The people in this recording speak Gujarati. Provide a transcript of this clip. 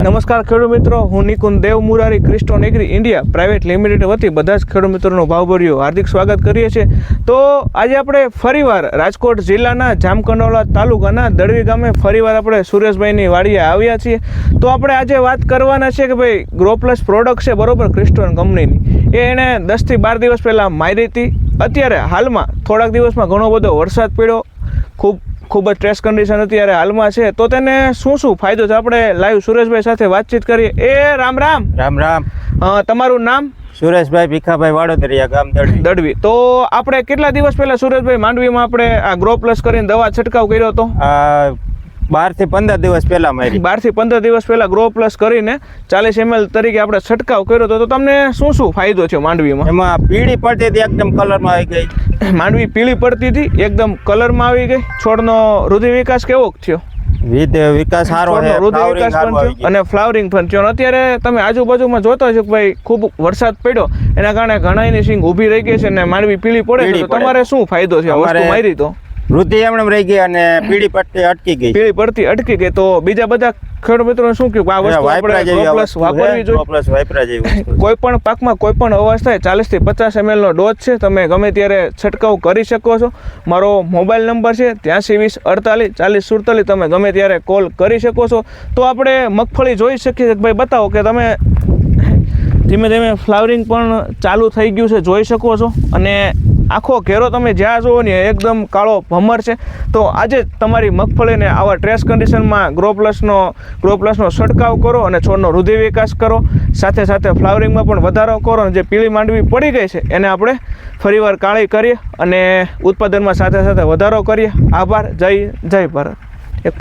નમસ્કાર ખેડૂત મિત્રો, હું Nikun Dev Murari Kristone agri India private limited વતી બધા જ ખેડૂત મિત્રોનું ભાવભર્યું હાર્દિક સ્વાગત કરીએ છીએ. તો આજે આપણે ફરીવાર રાજકોટ જિલ્લાના જામકંડોલા તાલુકાના દળવી ગામે ફરીવાર આપણે સુરેશભાઈની વાડીએ આવ્યા છીએ. તો આપણે આજે વાત કરવાના છે કે ભાઈ ગ્રોપ્લસ પ્રોડક્ટ છે બરોબર ક્રિસ્ટોન કંપનીની એ એણે દસથી બાર દિવસ પહેલાં મારી હતી. અત્યારે હાલમાં થોડાક દિવસમાં ઘણો બધો વરસાદ પડ્યો. ખૂબ ખૂબ જ સ્ટ્રેસ કન્ડિશન અત્યારે હાલમાં છે. તો તેને શું શું ફાયદો છે? આપણે લાઈવ સુરેશભાઈ સાથે વાતચીત કરીએ. એ રામ રામ. રામ રામ. તમારું નામ? સુરેશભાઈ ભીખાભાઈ વાડોદરિયા ગામ દળવી દડવી. તો આપણે કેટલા દિવસ પહેલા સુરેશભાઈ માંડવીમાં આપણે આ ગ્રો પ્લસ કરીને દવા છંટકાવ કર્યો હતો? બારથી પંદર દિવસ પહેલા મારી. બારથી પંદર દિવસ પહેલા ગ્રો પ્લસ કરીને ચાલીસ એમએલ તરીકે આપણે છંટકાવ કર્યો હતો તો તમને શું શું ફાયદો છે માંડવીમાં? એમાં પીળી પડતી હતી એકદમ કલરમાં આવી ગઈ. માંડવી પીળી પડતી હતી એકદમ કલરમાં આવી ગઈ. છોડનો રુધિર વિકાસ કેવો થયો? વિકાસ સારો રુધિર વિકાસ પણ થયો અને ફ્લાવરિંગ પણ થયો. અત્યારે તમે આજુબાજુમાં જોતા છો કે ભાઈ ખૂબ વરસાદ પડ્યો. એના કારણે ઘણા એની સિંગ ઊભી રહી ગઈ છે અને માંડવી પીળી પડે તો તમારે શું ફાયદો છે વસ્તુ મારી તો. વૃદ્ધિ એમણે રહી ગઈ અને પીળી પટ્ટી અટકી ગઈ. પીળી પડતી અટકી ગઈ તો બીજા બધા ખેડૂત મિત્રો શું કહ્યું આ વસ્તુ આપણે છે. વાપરવી જોઈએ. પ્લસ વાપરા જેવી કોઈ પણ પાકમાં કોઈ પણ અવાજ થાય ચાલીસથી પચાસ એમએલનો ડોઝ છે તમે ગમે ત્યારે છંટકાવ કરી શકો છો. મારો મોબાઈલ નંબર છે ત્યાંસી વીસ અડતાલીસ ચાલીસ સુડતાલીસ તમે ગમે ત્યારે કોલ કરી શકો છો. તો આપણે મગફળી જોઈ શકીએ ભાઈ બતાવો કે તમે ધીમે ધીમે ફ્લાવરિંગ પણ ચાલુ થઈ ગયું છે જોઈ શકો છો. અને આખો ઘેરો તમે જ્યાં જુઓ ને એકદમ કાળો ભમર છે. તો આજે તમારી મગફળીને આવા ટ્રેસ કન્ડિશનમાં ગ્રો પ્લસનો ગ્રો પ્લસનો છંટકાવ કરો અને છોડનો રુધિર વિકાસ કરો. સાથે સાથે ફ્લાવરિંગમાં પણ વધારો કરો અને જે પીળી માંડવી પડી ગઈ છે એને આપણે ફરીવાર કાળી કરીએ અને ઉત્પાદનમાં સાથે સાથે વધારો કરીએ. આભાર. જય જય ભારત. એક